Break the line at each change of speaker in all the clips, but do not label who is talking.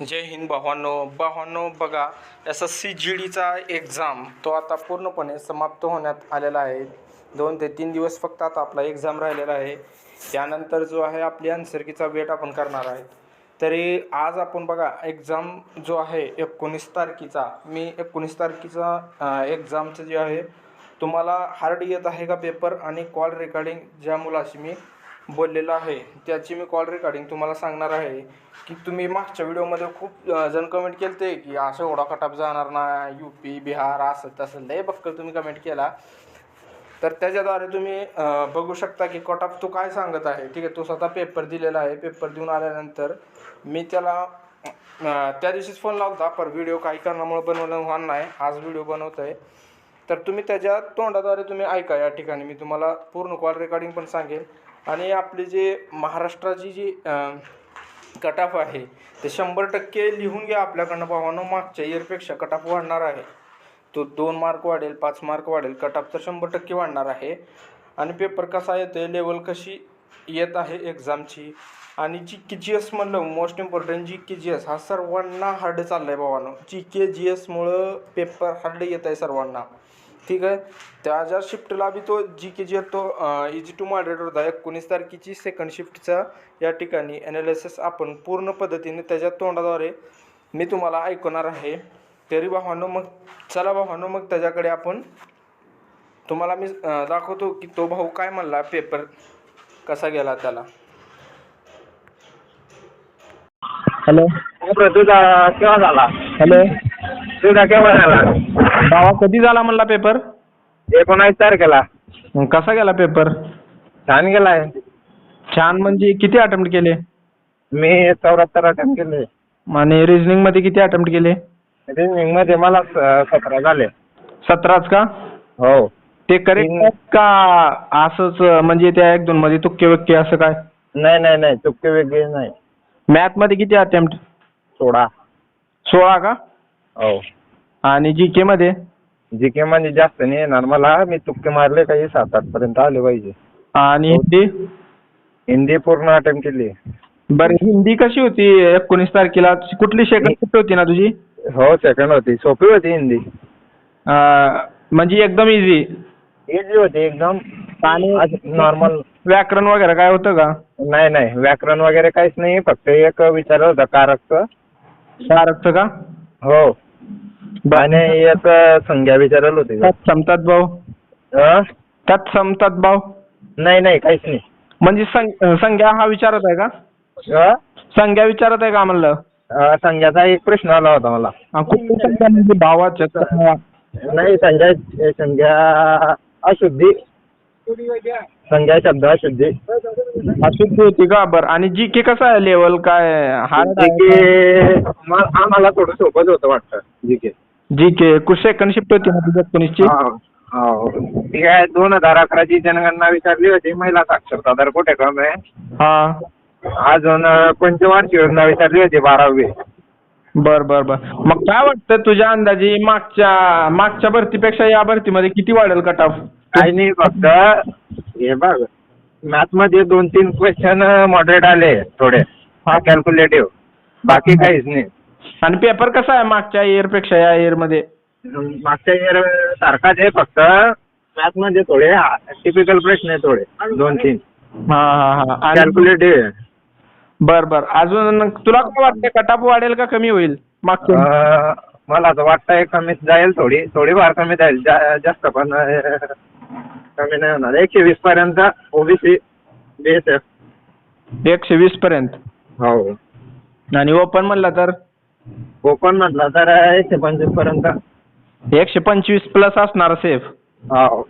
जय हिंद भावांनो. भावांनो बघा एस एस सी जी डीचा एक्झाम तो आता पूर्णपणे समाप्त होण्यात आलेला आहे. दोन ते तीन दिवस फक्त आता आपला एक्झाम राहिलेला आहे. त्यानंतर जो आहे आपली अनसर्गीचा वेट आपण करणार आहे. तरी आज आपण बघा एक्झाम जो आहे एकोणीस तारखेचा मी एकोणीस तारखेचा एक्झामचं जे आहे तुम्हाला हार्ड येत आहे का पेपर आणि कॉल रेकॉर्डिंग ज्या मुलाशी मी बोललेलं आहे. त्याची मी कॉल रेकॉर्डिंग तुम्हाला सांगणार आहे की तुम्ही मागच्या व्हिडिओमध्ये खूप जण कमेंट केलं ते की असं एवढा कटाप जाणार ना यू पी बिहार असं तसं लय बक्कल तुम्ही कमेंट केला. तर त्याच्याद्वारे तुम्ही बघू शकता की कटाप तो काय सांगत आहे. ठीक आहे तो स्वतः पेपर दिलेला आहे. पेपर देऊन आल्यानंतर मी त्याला त्या दिवशीच फोन लावता पर व्हिडिओ काही कारणामुळे बनवलं होणार नाही. आज व्हिडिओ बनवतो आहे तर तुम्ही त्याच्या तोंडाद्वारे तुम्ही ऐका या ठिकाणी. मी तुम्हाला पूर्ण कॉल रेकॉर्डिंग पण सांगेन. आणि आपली जे महाराष्ट्राची जी कटाफ आहे ते शंभर टक्के लिहून घ्या आपल्याकडनं भावानं. मागच्या इयरपेक्षा कटाफ वाढणार आहे. तो दोन मार्क वाढेल पाच मार्क वाढेल. कटाप तर शंभर टक्के वाढणार आहे. आणि पेपर कसा येतो आहे लेवल कशी येत आहे एक्झामची आणि जी के जी एस म्हणलं most important G K G S हा सर्वांना हार्ड चालला आहे भावानं जी के जी एसमुळं पेपर हार्ड येत आहे सर्वांना. ठीक आहे. त्याच्या शिफ्टला बी तो जी के जी तो इजी टू मॉडरेट होता एकोणीस तारखेची सेकंड शिफ्टचा या ठिकाणी ॲनालिसिस आपण पूर्ण पद्धतीने त्याच्या तोंडाद्वारे मी तुम्हाला ऐकवणार आहे. तरी भावानं मग चला भावानं मग त्याच्याकडे आपण तुम्हाला मी दाखवतो की तो भाऊ काय म्हणला पेपर कसा गेला त्याला.
हॅलो
केव्हा झाला?
हॅलो भावा कधी झाला म्हणला पेपर
एकोणावीस तारखेला.
मग कसा गेला पेपर
छान गेलाय.
छान म्हणजे किती अटेम्प्ट केले?
मी चौऱ्याहत्तर अटेम्प्ट केले.
आणि रिझनिंगमध्ये किती अटेम्प्ट केले?
रिजनिंगमध्ये मला स- सतरा झाले.
सतराच का?
हो.
ते करेक्ट का? असंच म्हणजे त्या एक दोन मध्ये तुक्के वक्के असं काय?
नाही नाही नाही. चुकते वेगळे नाही.
मॅथमध्ये किती अटेम्प्ट
सोळा.
सोळा का?
हो.
आणि जी के मध्ये?
जी के म्हणजे जास्त नाही येणार. मला मी चुकते मारले काही सात आठ पर्यंत आले पाहिजे.
आणि हिंदी?
हिंदी पूर्ण अटेम्प्ट केली.
बरं हिंदी कशी होती एकोणीस तारखेला? कुठली सेकंड शिफ्ट होती ना तुझी?
हो सेकंड होती. सोपी होती हिंदी.
अं, म्हणजे एकदम इझी
इझी होती एकदम.
आणि
नॉर्मल
व्याकरण वगैरे काय होतं का?
नाही नाही. व्याकरण वगैरे काहीच नाही. फक्त एक विचारलं होतं कारकचं.
शारदचं का?
हो. आणि एक संज्ञा विचारलं होते
त्यात समतात भाऊ? त्यात समतात भाऊ.
नाही नाही काहीच नाही.
म्हणजे सं- संज्ञा हा विचारत आहे का?
अं?
संज्ञा विचारत आहे का म्हणलं?
अं, संज्ञाचा एक प्रश्न आला होता मला.
हा, कुठली संज्ञा म्हणजे भावाच्या का?
नाही संज्ञा संज्ञा अशुद्धी. संज्ञा शब्द अशुद्धी
अशुद्धी होती का? बरं. आणि जी के कसा आहे लेवल काय हार्ड
जी के म- आम्हाला थोडं सोपंच होतं वाटतं जी के.
जी के कुठ सेकंड शिफ्ट होती ना तुझ्या एकोणीसची
हो ठीक आहे दोन हजार अकराची जनगणना विचारली होती महिला साक्षरता दर कुठे कमी आहे
हा.
अजून पंचवार्षिक योजना विचारली होती बारावी.
बर बर बर. मग काय वाटतं तुझ्या अंदाजे मागच्या मागच्या भरतीपेक्षा या भरतीमध्ये किती वाढेल कट ऑफ
काही नाही फक्त हे बघ मॅथमध्ये दोन तीन क्वेश्चन मॉडरेट आले थोडे.
हा.
कॅल्क्युलेटिव्ह बाकी काहीच नाही.
आणि पेपर कसा आहे मागच्या इयरपेक्षा या इयरमध्ये?
मागच्या इयर सारखाच आहे फक्त. मॅथमध्ये थोडे टिपिकल प्रश्न आहे थोडे. दोन तीन
हा हा हा. आणि
कॅल्क्युलेटिव्ह आहे
बर बर. अजून तुला काय वाटतं कटाप वाढेल का कमी होईल मागच्या
अं, मला तर वाटतंय कमीच जाईल थोडी थोडीफार कमी जाईल जा- जास्त पण. अं, कमी नाही होणार एकशे वीस पर्यंत ओबीसी बीएसएफ
एकशे वीस पर्यंत
हो
आणि ओपन म्हणला तर
कोकण म्हटलं तर एकशे पंचवीसपर्यंत
एकशे पंचवीस प्लस असणार सेफ
हो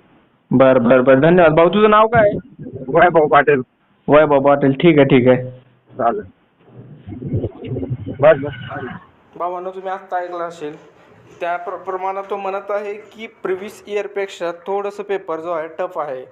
बर बर बर. धन्यवाद. भाऊ तुझं नाव काय?
वैभव पाटील.
वैभव पाटील. ठीक आहे ठीक आहे.
चालेल. बस बस.
भावानं तुम्ही आत्ता ऐकलं असेल त्या प्र प्रमाणात तो म्हणत आहे की प्रिव्हियस इयरपेक्षा थोडंसं पेपर जो आहे टफ आहे.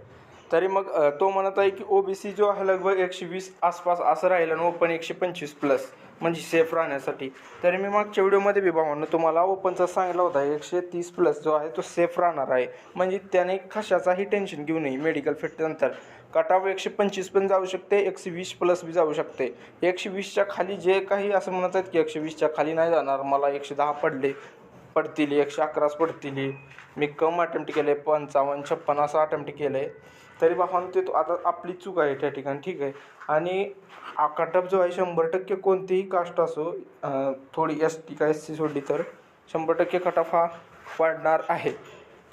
तरी मग तो म्हणत आहे की ओ बी सी जो आहे लगभग एकशे वीस आसपास असं राहील आणि ओपन एकशे पंचवीस प्लस म्हणजे सेफ राहण्यासाठी. तरी मी मागच्या व्हिडिओमध्ये बी भावांनो तुम्हाला ओपनचा सांगितला होता एकशे तीस प्लस जो आहे तो सेफ राहणार आहे. म्हणजे त्याने कशाचाही टेन्शन घेऊ नये मेडिकल फिटनंतर कटाव एकशे पंचवीस पण जाऊ शकते एकशे वीस प्लस बी जाऊ शकते. एकशे वीसच्या खाली जे काही असं म्हणत आहेत की एकशे वीसच्या खाली नाही जाणार मला एकशे दहा पडले पडतील एकशे अकराच पडतील. मी कम अटेम्प्ट केले पंचावन्न छप्पन असं अटेम्प्ट केलं आहे तरी बापानं ते तो आता आपली चूक आहे त्या ठिकाणी ठीक आहे. आणि कटअप जो आहे शंभर टक्के कोणतीही कास्ट असो थोडी एस टी का एस सी सोडली तर शंभर टक्के कटअप हा वाढणार आहे.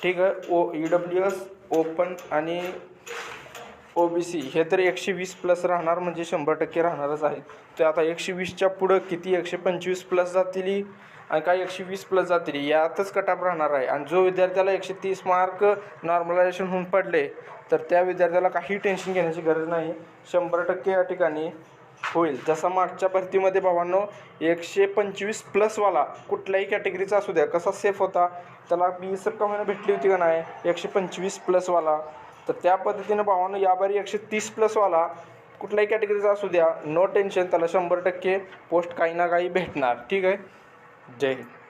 ठीक आहे O E W S open आणि ओ बी सी हे तर एकशे वीस प्लस राहणार म्हणजे शंभर टक्के राहणारच आहे. ते आता एकशे वीसच्या पुढं किती? एकशे पंचवीस प्लस जातील आणि काही एकशे वीस प्लस जातील यातच कटाप राहणार आहे. आणि जो विद्यार्थ्याला एकशे तीस मार्क नॉर्मलायझेशन होऊन पडले तर त्या विद्यार्थ्याला काही टेन्शन घेण्याची गरज नाही. शंभर टक्के या ठिकाणी होईल. जसा मागच्या भरतीमध्ये भावांनो एकशे पंचवीस प्लसवाला कुठल्याही कॅटेगरीचा असू द्या कसा सेफ होता त्याला बी एस एफ कमाईनं भेटली होती का नाही एकशे पंचवीस प्लसवाला तर त्या पद्धतीनं भावानं याबारी एकशे तीस प्लसवाला कुठल्याही कॅटेगरीचा असू द्या नो टेन्शन त्याला शंभर टक्के पोस्ट काही ना काही भेटणार. ठीक आहे? जय हिंद